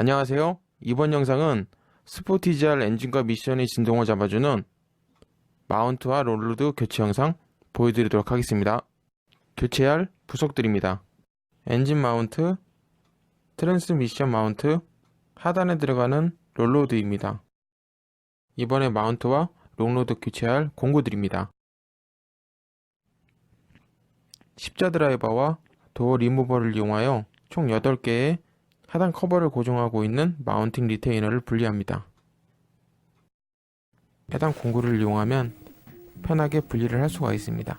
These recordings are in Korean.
안녕하세요. 이번 영상은 스포티지알 엔진과 미션의 진동을 잡아주는 마운트와 롤로드 교체 영상 보여드리도록 하겠습니다. 교체할 부속들입니다. 엔진 마운트, 트랜스미션 마운트, 하단에 들어가는 롤로드입니다. 이번에 마운트와 롱로드 교체할 공구들입니다. 십자 드라이버와 도어 리무버를 이용하여 총 8개의 하단 커버를 고정하고 있는 마운팅 리테이너를 분리합니다. 해당 공구를 이용하면 편하게 분리를 할 수가 있습니다.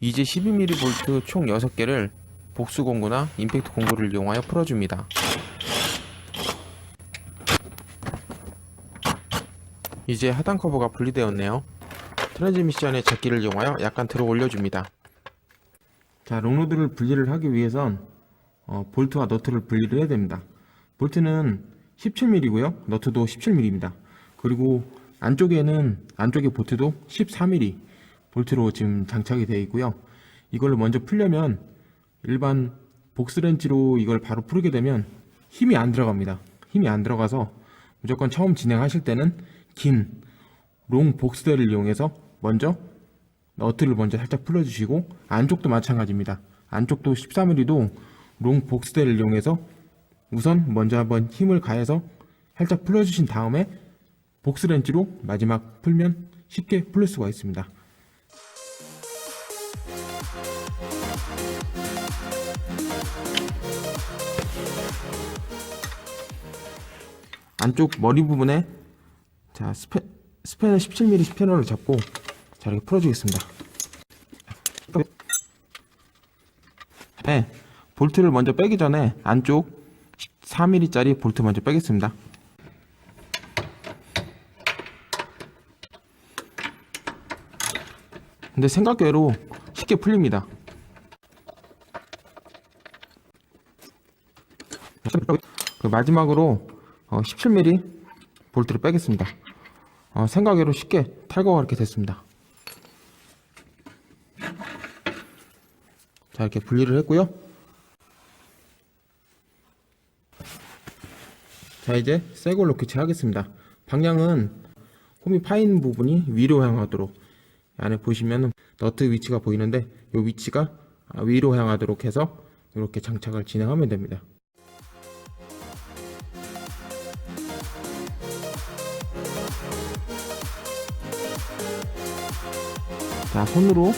이제 12mm 볼트 총 6개를 복수 공구나 임팩트 공구를 이용하여 풀어줍니다. 이제 하단 커버가 분리되었네요. 트랜스미션의 잡기를 이용하여 약간 들어 올려줍니다. 자, 롱로드를 분리를 하기 위해선 어, 볼트와 너트를 분리를 해야 됩니다. 볼트는 17mm고요. 너트도 17mm입니다. 그리고 안쪽에는 안쪽의 볼트도 14mm 볼트로 지금 장착이 되어 있고요. 이걸로 먼저 풀려면 일반 복스렌치로 이걸 바로 풀게 되면 힘이 안 들어갑니다. 힘이 안 들어가서 무조건 처음 진행하실 때는 긴롱 복스대를 이용해서 먼저 너트를 먼저 살짝 풀어주시고 안쪽도 마찬가지입니다. 안쪽도 14mm도 롱 복스대를 이용해서 우선 먼저 한번 힘을 가해서 살짝 풀어주신 다음에 복스렌치로 마지막 풀면 쉽게 풀릴 수가 있습니다. 안쪽 머리 부분에 자 스페, 스패너 17mm 스패너를 잡고 자 이렇게 풀어주겠습니다. 네, 볼트를 먼저 빼기 전에 안쪽 4mm짜리 볼트 먼저 빼겠습니다. 근데 생각외로 쉽게 풀립니다. 그 마지막으로 17mm 볼트를 빼겠습니다. 어, 생각외로 쉽게 탈거가 이렇게 됐습니다. 자 이렇게 분리를 했고요. 자 이제 새 걸로 교체하겠습니다. 방향은 홈이 파인 부분이 위로 향하도록 안에 보시면 너트 위치가 보이는데 이 위치가 위로 향하도록 해서 이렇게 장착을 진행하면 됩니다. 자 손으로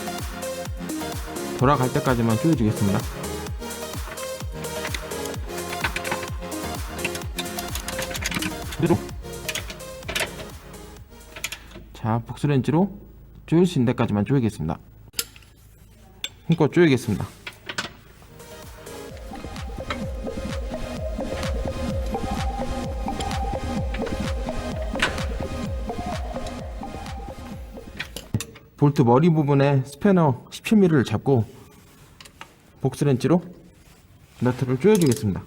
돌아갈 때까지만 조여주겠습니다. 그대로 자 복수렌치로 조일 수 있는 데까지만 조이겠습니다. 힘껏 조이겠습니다. 볼트 머리 부분에 스패너 17mm를 잡고 복스렌치로 너트를 조여주겠습니다.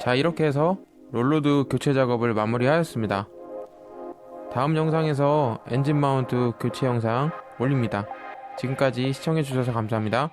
자 이렇게 해서 롤로드 교체 작업을 마무리하였습니다. 다음 영상에서 엔진 마운트 교체 영상 올립니다. 지금까지 시청해주셔서 감사합니다.